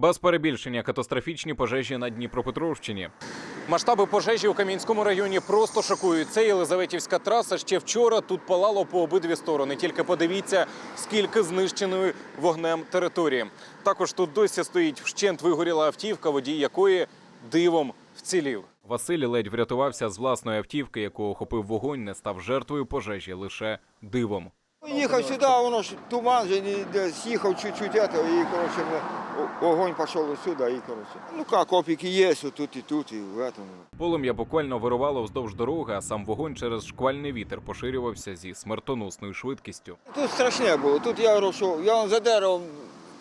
Без перебільшення катастрофічні пожежі на Дніпропетровщині. Масштаби пожежі у Кам'янському районі просто шокують. Це Єлизаветівська траса. Ще вчора тут палало по обидві сторони. Тільки подивіться, скільки знищеної вогнем території. Також тут досі стоїть вщент вигоріла автівка, водій якої дивом вцілів. Василь ледь врятувався з власної автівки, яку охопив вогонь, не став жертвою пожежі лише дивом. Їхав сюди, воно ж туман же не- десь їхав чуть-чуть і коротше, огонь пішов сюди, і коротше. Ну як, опіки є, тут і тут, і в этом. Полум'я буквально вирувало вздовж дороги, а сам вогонь через шквальний вітер поширювався зі смертоносною швидкістю. Тут страшне було. Тут я що я за деревом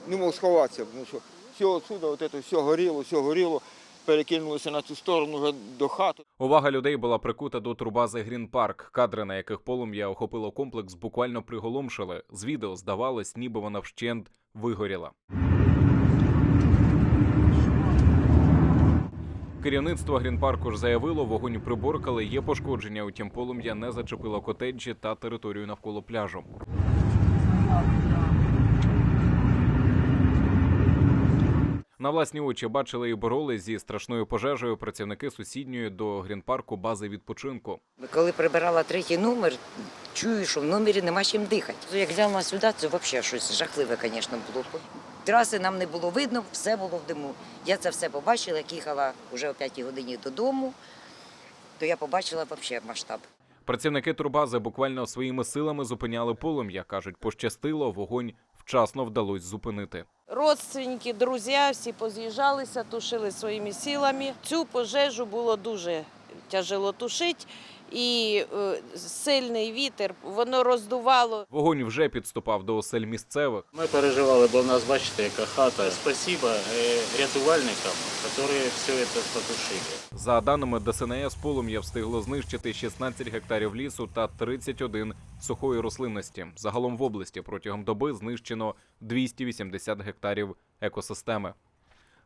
не мог сховатися, тому що все отсюди, от это, все горіло, все горіло, перекинулося на цю сторону вже до хати. Увага людей була прикута до турбази Грін Парк. Кадри, на яких полум'я охопило комплекс, буквально приголомшили. З відео здавалось, ніби вона вщент вигоріла. Керівництво Грінпарку ж заявило, вогонь приборкали, є пошкодження, утім полум'я не зачепило котеджі та територію навколо пляжу. На власні очі бачили і боролись зі страшною пожежею працівники сусідньої до Грінпарку бази відпочинку. Коли прибирала третій номер, чую, що в номері нема чим дихати. Як глянула сюди, це взагалі щось жахливе, звісно, було. Траси нам не було видно, все було в диму. Я це все побачила, як їхала вже о 5 годині додому, то я побачила взагалі масштаб. Працівники турбази буквально своїми силами зупиняли полум'я. кажуть, пощастило, вогонь вчасно вдалося зупинити. Родственники, друзі, всі поз'їжджалися, тушили своїми силами. Цю пожежу було дуже тяжело тушити. І е, сильний вітер, воно роздувало. Вогонь вже підступав до осель місцевих. Ми переживали, бо в нас, бачите, яка хата. Спасибо е, рятувальникам, які все це потушили. За даними ДСНС, полум'я встигло знищити 16 гектарів лісу та 31 сухої рослинності. Загалом в області протягом доби знищено 280 гектарів екосистеми.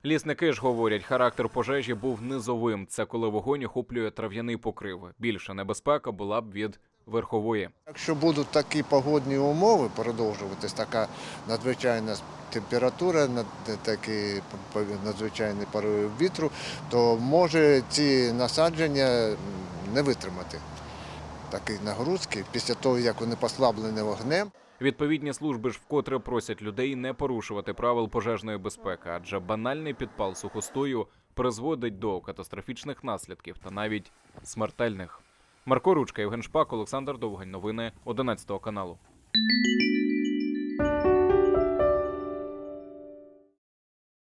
Лісники ж говорять, характер пожежі був низовим. Це коли вогонь охоплює трав'яний покрив. Більша небезпека була б від верхової. Якщо будуть такі погодні умови, продовжуватись така надзвичайна температура, такі надзвичайні пориви вітру, то може ці насадження не витримати такі нагрузки після того, як вони послаблені вогнем. Відповідні служби ж вкотре просять людей не порушувати правил пожежної безпеки, адже банальний підпал сухостою призводить до катастрофічних наслідків та навіть смертельних. Марко Ручка, Євген Шпак, Олександр Довгань. Новини 11 каналу.